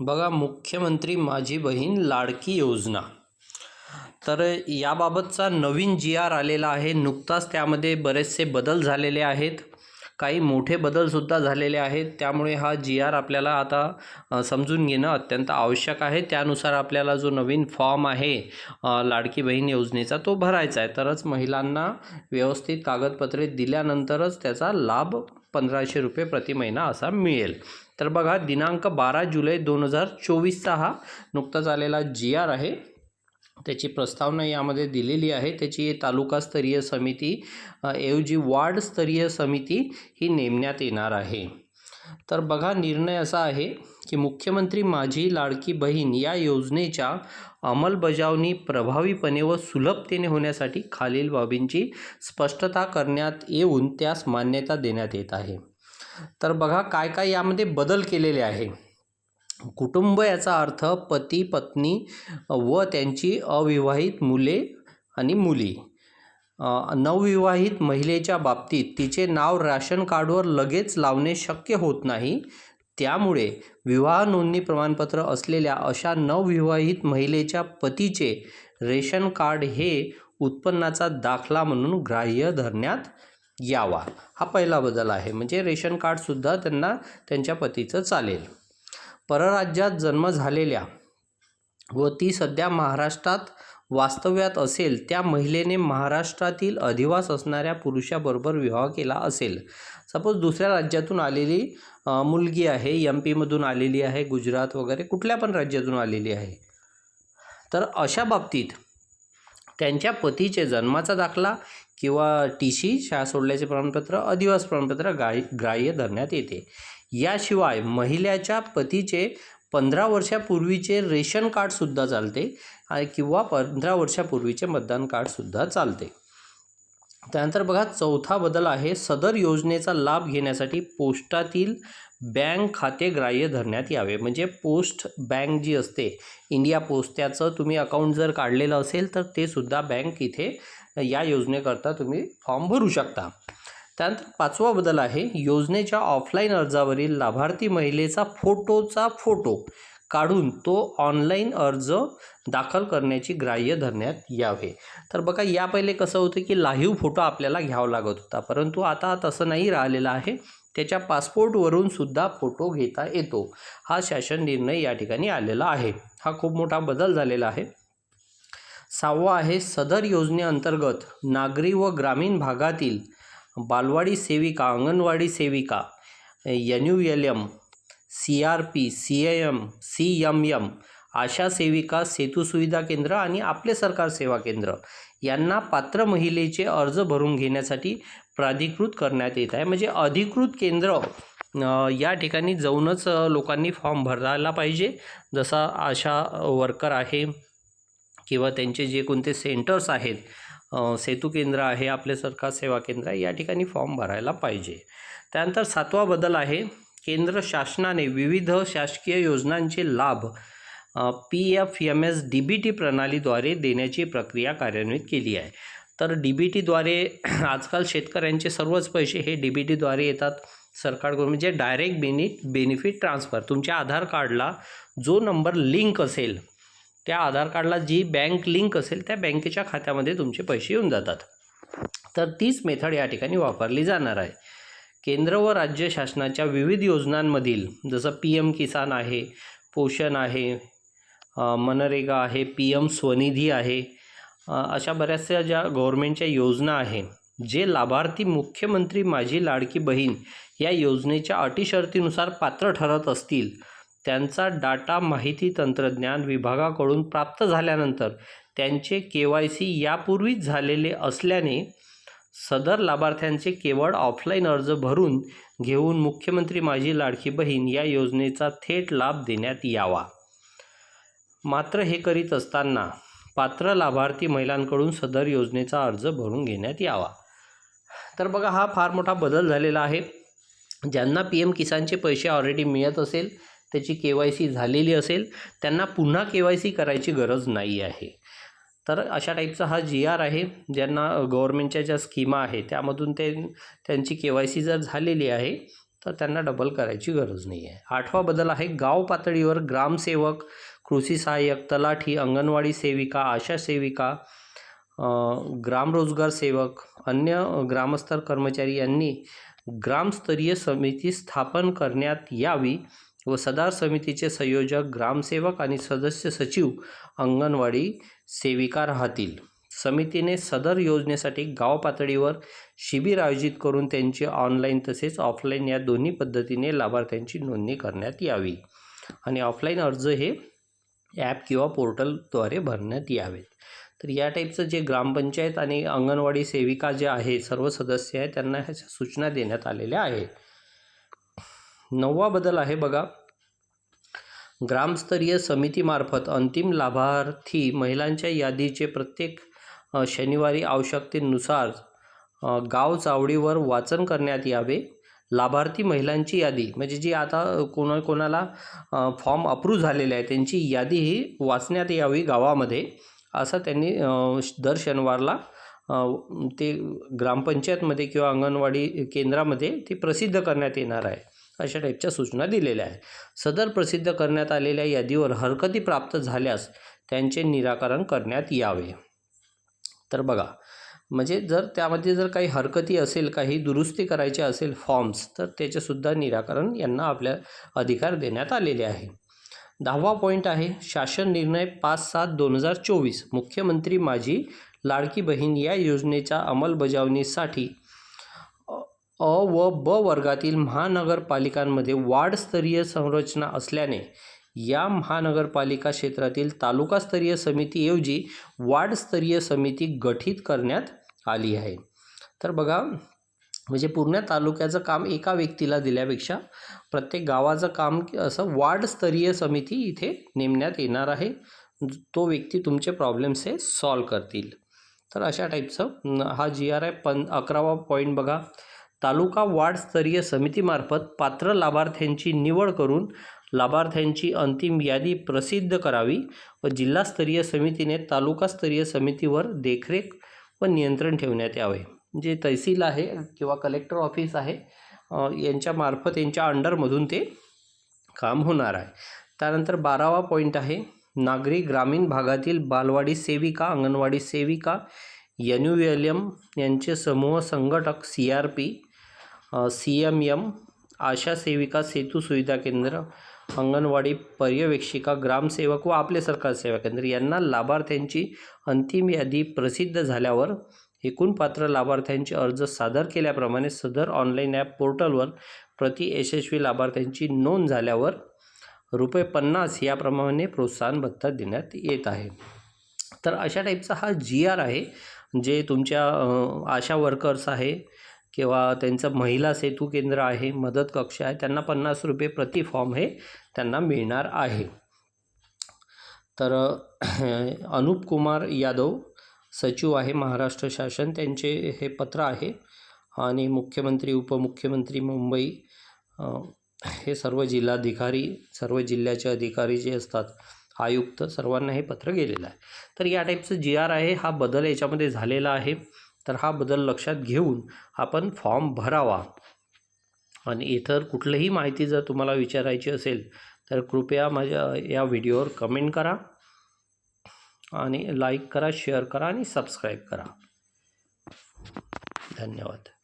बघा मुख्यमंत्री माझी बहीण लाडकी योजना. तर याबाबतचा नवीन जी आर आलेला आहे. नुकताच त्यामध्ये बरेचसे बदल झालेले आहेत. काही मोठे बदलसुद्धा झालेले आहेत. त्यामुळे हा जी आर आपल्याला आता समजून घेणं अत्यंत आवश्यक आहे. त्यानुसार आपल्याला जो नवीन फॉर्म आहे लाडकी बहीण योजनेचा तो भरायचा आहे. तरच महिलांना व्यवस्थित कागदपत्रे दिल्यानंतरच त्याचा लाभ पंधराशे रुपये प्रति महिना असा मिळेल. तर बघा दिनांक बारा जुलै दोन हजार चोवीसचा हा नुकताच आलेला जी आर आहे. त्याची प्रस्तावना यामध्ये दिलेली आहे. त्याची तालुकास्तरीय समिती ऐवजी वार्डस्तरीय समिती ही नेमण्यात येणार आहे. तर बघा निर्णय असा आहे की मुख्यमंत्री माझी लाडकी बहीण या योजनेच्या अंमलबजावणी प्रभावीपणे व सुलभतेने होण्यासाठी खालील बाबींची स्पष्टता करण्यात येऊन त्यास मान्यता देण्यात येत आहे. तर बघा काय काय यामध्ये बदल केलेले आहे. कुटुंब याचा अर्थ पती पत्नी व त्यांची अविवाहित मुले आणि मुली. नवविवाहित महिलेच्या बाबतीत तिचे नाव राशन कार्डवर लगेच लावणे शक्य होत नाही. त्यामुळे विवाह नोंदणी प्रमाणपत्र असलेल्या अशा नवविवाहित महिलेच्या पतीचे रेशन कार्ड हे उत्पन्नाचा दाखला म्हणून ग्राह्य धरण्यात यावा. हा पहिला बदल आहे. म्हणजे रेशन कार्डसुद्धा त्यांना त्यांच्या पतीचं चालेल. परराज्यात जन्म झालेल्या व ती सध्या महाराष्ट्रात वास्तव्यात असेल त्या महिलेने महाराष्ट्रातील अधिवास असणाऱ्या पुरुषाबरोबर विवाह केला असेल. सपोज दुसऱ्या राज्यातून आलेली मुलगी आहे एम पीमधून आलेली आहे गुजरात वगैरे कुठल्या पण राज्यातून आलेली आहे. तर अशा बाबतीत त्यांच्या पतीचे जन्माचा दाखला किंवा टी सी शाळा सोडल्याचे प्रमाणपत्र अधिवास प्रमाणपत्र गाय ग्राह्य धरण्यात येते. याशिवाय महिलेच्या पतीचे पंधरा वर्षापूर्वीचे रेशन कार्डसुद्धा चालते किंवा पंधरा वर्षापूर्वीचे मतदान कार्डसुद्धा चालते. त्यानंतर बघा चौथा बदल आहे. सदर योजनेचा लाभ घेण्यासाठी पोस्टातील बँक खाते ग्राह्य धरण्यात यावे. म्हणजे पोस्ट बँक जी असते इंडिया पोस्ट त्याचं तुम्ही अकाउंट जर काढलेलं असेल तर ते सुद्धा बँक इथे या योजनेकरता तुम्ही फॉर्म भरू शकता. त्यानंतर पाचवा बदल आहे योजनेच्या ऑफलाईन अर्जावरील लाभार्थी महिलेचा फोटोचा फोटो काढून तो ऑनलाईन अर्ज दाखल करण्याची ग्राह्य धरण्यात यावे. तर बघा या पहिले कसं होतं की लाईव्ह फोटो आपल्याला घ्यावा लागत होता परंतु आता तसं नाही राहिलेलं आहे. त्याच्या पासपोर्टवरून सुद्धा फोटो घेता येतो. हा शासन निर्णय या ठिकाणी आलेला आहे. हा खूप मोठा बदल झालेला आहे. सहावा आहे सदर योजनेअंतर्गत नागरी व ग्रामीण भागातील बालवाडी सेविका अंगणवाडी सेविका N U L M C R P C A M C M M आशा सेविका सेतू सुविधा केंद्र आणि आपले सरकार सेवा केंद्र यांना पात्र महिलेचे अर्ज भरून घेण्यासाठी प्राधिकृत करण्यात येत आहे. म्हणजे अधिकृत केंद्र या ठिकाणी जाऊनच लोकांनी फॉर्म भरायला पाहिजे. जसा आशा वर्कर आहे किंवा त्यांचे जे कोणते सेंटर्स आहेत सेतू केंद्र आहे आपले सरकार सेवा केंद्र आहे या ठिकाणी फॉर्म भरायला पाहिजे. त्यानंतर सातवा बदल आहे केंद्र शासनाने विविध शासकीय योजनांचे लाभ P F M S D B T प्रणालीद्वारे देण्याची प्रक्रिया कार्यान्वित केली आहे. तर डी बी टीद्वारे आजकाल शेतकऱ्यांचे सर्वच पैसे हे डी बी टीद्वारे येतात. सरकारकडून म्हणजे डायरेक्ट बेनि बेनिफिट ट्रान्सफर तुमच्या आधार कार्डला जो नंबर लिंक असेल त्या आधार कार्डला जी बँक लिंक असेल त्या बँकेच्या खात्यामध्ये तुमचे पैसे येऊन जातात. तर तीच मेथड या ठिकाणी वापरली जाणार आहे. केंद्र व राज्य शासनाच्या विविध योजनांमधील जसं पी एम किसान आहे पोषण आहे मनरेगा आहे पी एम स्वनिधी आहे अशा बऱ्याचशा ज्या गव्हर्मेंटच्या योजना आहे जे लाभार्थी मुख्यमंत्री माझी लाडकी बहीण या योजनेच्या अटी शर्तीनुसार पात्र ठरत असतील त्यांचा डाटा माहिती तंत्रज्ञान विभागाकडून प्राप्त झाल्यानंतर त्यांचे के वाय सी यापूर्वीच झालेले असल्याने सदर लाभार्थ्यांचे केवळ ऑफलाईन अर्ज भरून घेऊन मुख्यमंत्री माझी लाडकी बहीण या योजनेचा थेट लाभ देण्यात यावा. मात्र हे करीत असताना पात्र लाभार्थी महिलांकडून सदर योजनेचा अर्ज भरून घेण्यात यावा. तर बघा हा फार मोठा बदल झालेला आहे. ज्यांना पी एम किसानचे पैसे ऑलरेडी मिळत असेल त्याची के वाय सी झालेली असेल त्यांना पुन्हा के वाय सी करायची गरज नाही आहे. तर अशा टाईपचा हा जी आर आहे ज्यांना गव्हर्मेंटच्या ज्या स्कीमा आहे त्यामधून ते त्यांची के वाय सी जर झालेली आहे तर त्यांना डबल करायची गरज नाही आहे. आठवा बदल आहे गाव पातळीवर ग्रामसेवक कृषी सहाय्यक तलाठी अंगणवाडी सेविका आशा सेविका ग्रामरोजगार सेवक अन्य ग्रामस्तर कर्मचारी यांनी ग्रामस्तरीय समिती स्थापन करण्यात यावी व सदार समितीचे संयोजक ग्रामसेवक आणि सदस्य सचिव अंगणवाडी सेविका राहतील. समितीने सदर योजनेसाठी गाव पातळीवर शिबिर आयोजित करून त्यांची ऑनलाईन तसेच ऑफलाईन या दोन्ही पद्धतीने लाभार्थ्यांची नोंदणी करण्यात यावी. आणि ऑफलाईन अर्ज हे ॲप किंवा पोर्टलद्वारे भरण्यात यावेत. तर या टाईपचं जे ग्रामपंचायत आणि अंगणवाडी सेविका जे आहे सर्व सदस्य आहे त्यांना ह्याच्या सूचना देण्यात आलेल्या आहेत. नववा बदल आहे बघा. ग्रामस्तरीय समितीमार्फत अंतिम लाभार्थी महिलांच्या यादीचे प्रत्येक शनिवारी आवश्यकतेनुसार गाव चावडीवर वाचन करण्यात यावे. लाभार्थी महिलांची यादी म्हणजे जी आता कोणा कोणाला फॉर्म अप्रूव्ह झालेले आहे त्यांची यादी ही वाचण्यात यावी गावामध्ये. असं त्यांनी श- दर शनिवारला ते ग्रामपंचायतमध्ये किंवा अंगणवाडी केंद्रामध्ये ती प्रसिद्ध करण्यात येणार आहे. अशा टाईपच्या सूचना दिलेल्या आहे सदर प्रसिद्ध करण्यात आलेल्या यादीवर हरकती प्राप्त झाल्यास त्यांचे निराकरण करण्यात यावे. तर बघा म्हणजे जर त्यामध्ये जर काही हरकती असेल काही दुरुस्ती करायची असेल फॉर्म्स तर त्याचेसुद्धा निराकरण यांना आपल्या अधिकार देण्यात आलेले आहे. दहावा पॉईंट आहे शासन निर्णय पाच सात दोन हजार चोवीस. मुख्यमंत्री माझी लाडकी बहीण या योजनेच्या अंमलबजावणीसाठी अ व ब वर्गातील महानगरपालिकांमध्ये वार्डस्तरीय संरचना असल्याने या महानगरपालिका क्षेत्रातील तालुकास्तरीय समितीऐवजी वार्डस्तरीय समिती गठीत करण्यात आली आहे. तर बघा म्हणजे पूर्ण तालुक्याचं काम एका व्यक्तीला दिल्यापेक्षा प्रत्येक गावाचं काम असं वार्डस्तरीय समिती इथे नेमण्यात येणार आहे. तो व्यक्ती तुमचे प्रॉब्लेम्स हे सॉल्व करतील. तर अशा टाईपचं हा जी आर आय पन अकरावा पॉईंट बघा. तालुका वार्डस्तरीय समितीमार्फत पात्र लाभार्थ्यांची निवड करून लाभार्थ्यांची अंतिम यादी प्रसिद्ध करावी व जिल्हास्तरीय समितीने तालुकास्तरीय समितीवर देखरेख व नियंत्रण ठेवण्यात यावे. जे तहसील आहे किंवा कलेक्टर ऑफिस आहे यांच्यामार्फत यांच्या अंडरमधून ते काम होणार आहे. त्यानंतर बारावा पॉईंट आहे नागरी ग्रामीण भागातील बालवाडी सेविका अंगणवाडी सेविका एन यू एल एम यांचे समूह संघटक C R P C M M आशा सेविका सेतू सुविधा केंद्र अंगणवाडी पर्यवेक्षिका ग्रामसेवक व आपले सरकार सेवा केंद्र यांना लाभार्थ्यांची अंतिम यादी प्रसिद्ध झाल्यावर एकूण पात्र लाभार्थ्यांचे अर्ज सादर केल्याप्रमाणे सदर ऑनलाईन ॲप पोर्टलवर प्रति यशस्वी लाभार्थ्यांची नोंद झाल्यावर रुपये पन्नास याप्रमाणे प्रोत्साहन भत्ता देण्यात येत आहे. तर अशा टाईपचा हा जी आर आहे जे तुमच्या आशा वर्कर्स आहे किंवा त्यांचं महिला सेतू केंद्र आहे मदत कक्ष आहे त्यांना पन्नास रुपये प्रति फॉर्म हे त्यांना मिळणार आहे. तर अनुप कुमार यादव सचिव आहे महाराष्ट्र शासन त्यांचे हे पत्र आहे आणि मुख्यमंत्री उपमुख्यमंत्री मुंबई हे सर्व जिल्हाधिकारी सर्व जिल्ह्याचे अधिकारी जे असतात आयुक्त सर्वांना हे पत्र गेलेलं आहे. तर या टाईपचं जी आर आहे हा बदल याच्यामध्ये झालेला आहे. तर हा बदल लक्षात घेऊन आपण फॉर्म भरावा. आणि इतर कुठलीही माहिती जर तुम्हाला विचारायची असेल तर कृपया माझ्या या व्हिडिओवर कमेंट करा आणि लाईक करा शेअर करा आणि सबस्क्राईब करा. धन्यवाद.